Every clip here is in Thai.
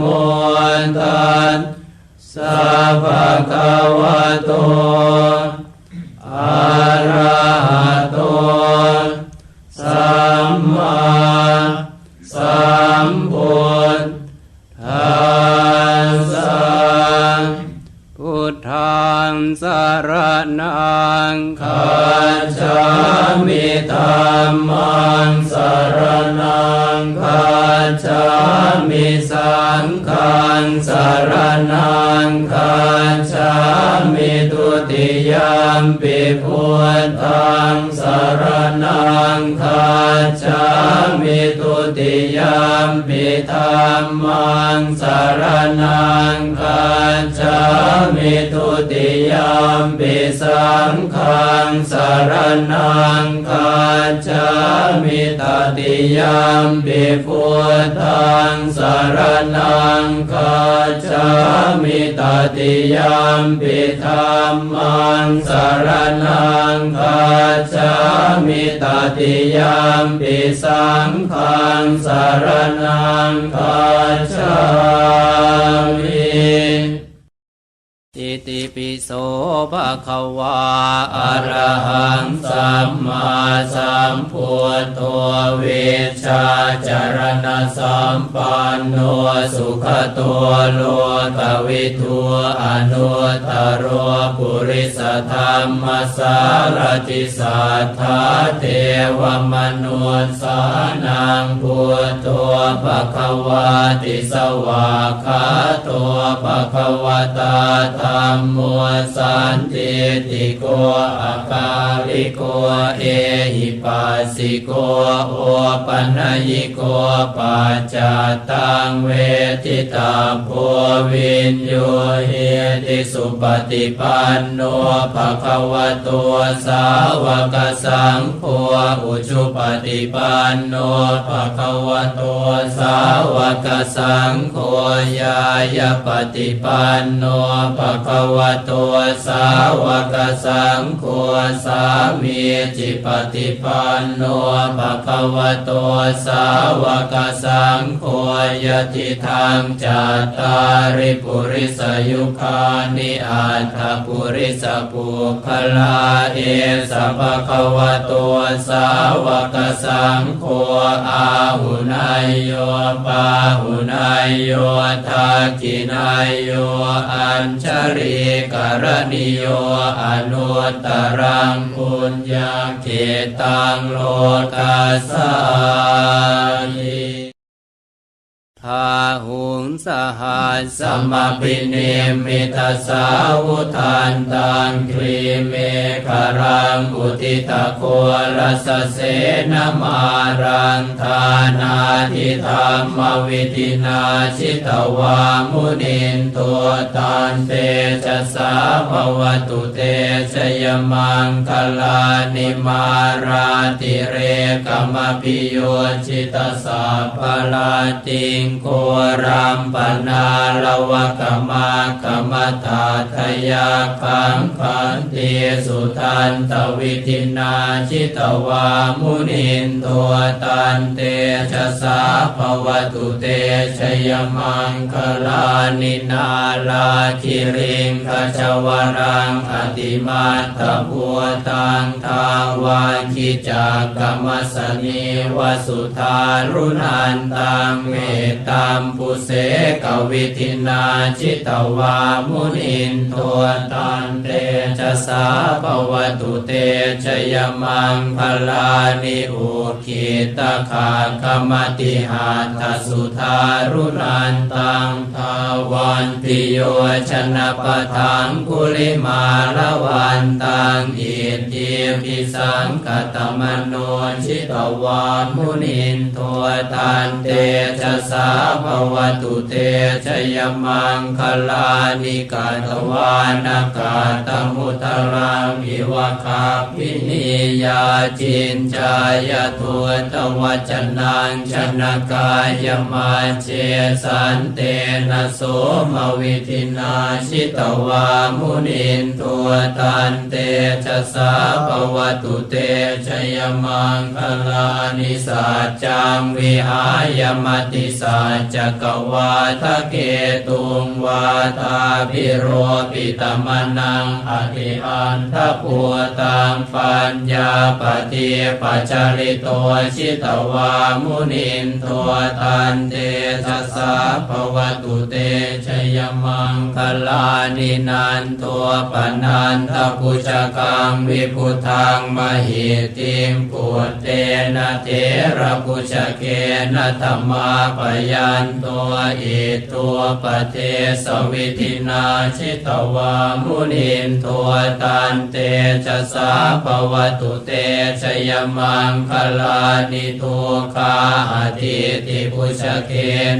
มุนตัสสะภะคะวะโตอะระหะ พุทธังสารนังคัจามิธัมมังสารนังคัจามิสังฆังสารนังคัจามิตุติยามปิพุทธังสารนังคัจามิตุติยามปิธรรมังสารนังคัจามิตุติยามปิสังฆังสารนังคัจามิตติยามปิพุทธังสารนังคัจามิตติยามปิธรรมังสารนังคัจามิตติยามปิสังฆังสารนังคัจามิ อิติปิโสภะคะวาอะระหังสัมมาสัมพุทโธเวชาจารณสัมปันโนสุขตัวโลกวิทูอนุตรโรปุริสธรรมสารติสัทธาเทวมนุสสานังพุทโธภะคะวาติสวากขาโตภะคะวตาธรรมโมสันติติโกอาคาลิโกเอหิปัสสิโกโอปัญญิโกปัจจตังเวทิตาโพวินโยเฮติสุปฏิปันโนภะคะวะโตสาวกสังโฆอุชุปฏิปันโนภะคะวะโตสาวกสังโฆยายปฏิปันโนภะคะวะโตสาวกสังโฆสามีจิปฏิปันโนภควะโตสาวกสังโฆยติทางจัตตาริปุริสยุคานิอัตถปุริสปุคลาเอสภควะโตสาวกสังโฆอาหุนายโยปาหุนายโยทักขินายโยอัญชริกรณิโยอนุตรังปุญญาเขตังโลกัสสานิ ทาหุงสหัสสมปิเนมิตาสาวุทันตังครีเมฆรังอุติตะโครัสเสนมารังทานาทิธรรมวิตินาชิตวามุนินตัวตันเตจะสาภวตุเตชยมังคลานิมาราติเรกมปิโยชิตสาภลาติงโครัมปนาลวะกมากรรมตาทยาคังคันเตสุทันตวิทินาชิตวามุนินตัวตันเตชะสาภวตุเตชยมังคลานินาลาคิริงขจวรังอติมาตพัวตังทาวาคิจากกรรมสนีวสุทารุนันตังเมตตัมปุเสกวิธินาชิตวามุนินโทตันเตจะสาภวตุเตชยมังพลานิอุคิตาคาคมติหาทสุธารุนันตังทาวันติโยชนะปะทังกุลิมาละวันตังอิทิปิสังกตมโนชิตวามุนินโทตันเตชะสาภวตุเตชยมังคลานิกาตวานากาตมุตรังอิวะคาปินิยาจินจายทุตวัจนังชนกายมาเจสันเตนะโสมวิธินาชิตวามุนินตัวตันเตชะสาภวตุเตชยมังคลานิสัจจังวิหายมติสัจกวาทะเกตุงวาทาพิโรปิตมนังอธิอันทปัวตังปัญญาปฏิปัจจริโตชิตวามุนินตัวตันเตชะสาภวตุเตชยมังคลานินันตัวปนันทปุจกังวิพุทังมหิติมปุตเตนะเทระปุจเกนะธรรมาปยนตัวอิตัวปเทสวิธินาชิตวามุนินตัวตันเตชะสาภวตุเตชยมังคลานิทุคาอธิติปุชเก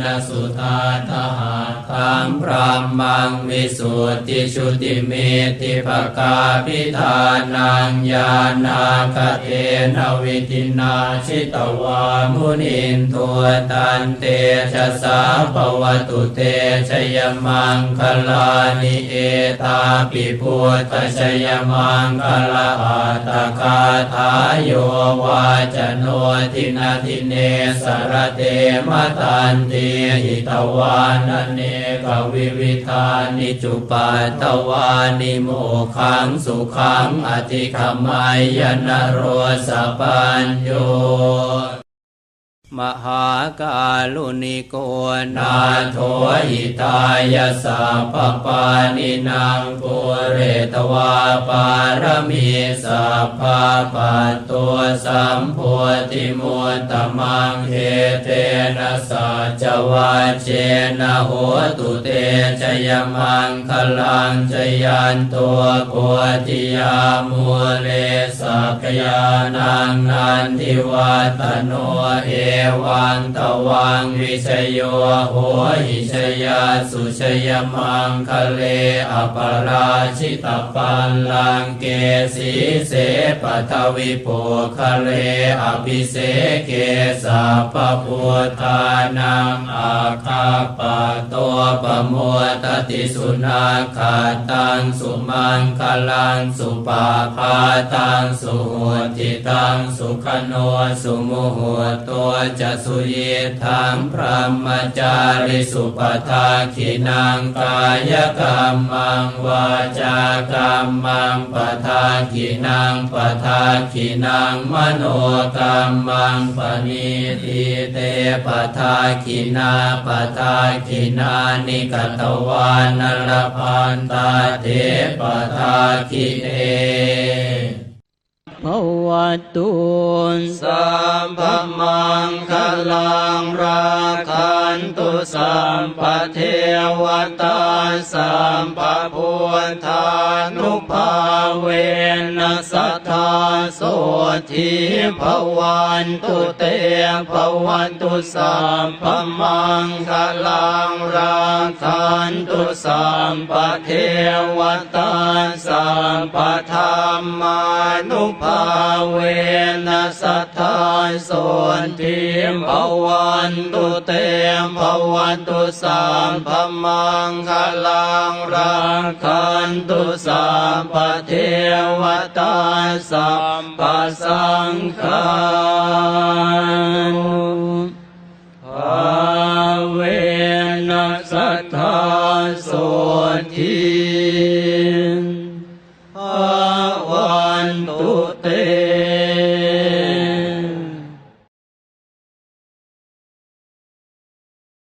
นะสุธาทหาทังพรามังวิสุทธิชุติเมติภกาพิธานังญาณาคเทนวิธินาชิตวามุนินตัวตันเตชะสาภวตุเตชยมังคลานิเอตาปิพุทธชยมังคลาอัตตคาทายโยวาจโนทินาทิเนสรเตมตันติหิตวานเนกวิวิธานิจุปัตตวานิโมขังสุขังอธิขมายนโรสปัญโย มหากาลุนิโกนาโทหิตายาสัพปานินางปุเรตวาปารมีสัพพะปัตตัวสัมโพธิมุตตมังเหเตนะสัจวัจเจนะโหตุเตชยมังคลังชยันตัวโพธิยามูเลสักยานังนันทิวัตโนเอวังตวังวิชโยโหหิชยาสุชยมังคะเลอปราชิตปัลลังเกสีเสปัทวิโปคะเลอภิเสเกสัพพพุทธานังอาคาปะตัวปะโมตติสุนาคาตังสุมังคลังสุปาพาตังสุหุติตังสุขโนสุโมโหตัวจะสุเยทังพระมจาริสุปทาขินังกายกรรมังวาจากรรมังปทาขินังปทาขินังมโนกรรมังปณิทิเตปทาขินาปทาขินานิกตวานรพันตาเทปทาขิเน ภวตุนสัมภมังคลังราคันตุสัมปเทวตาสัมปพุทธานุภาเวนัสทธา โสทิภวันตุเตภวันตุสัมพมังคลังรังคันตุสัมปเทวตาสัมปธรรมานุภาเวนัสต ส่วนทิภวันตุเตมภวันตุสามพมังคลังรังคันตุสามปเทวตาสัมปสังฆา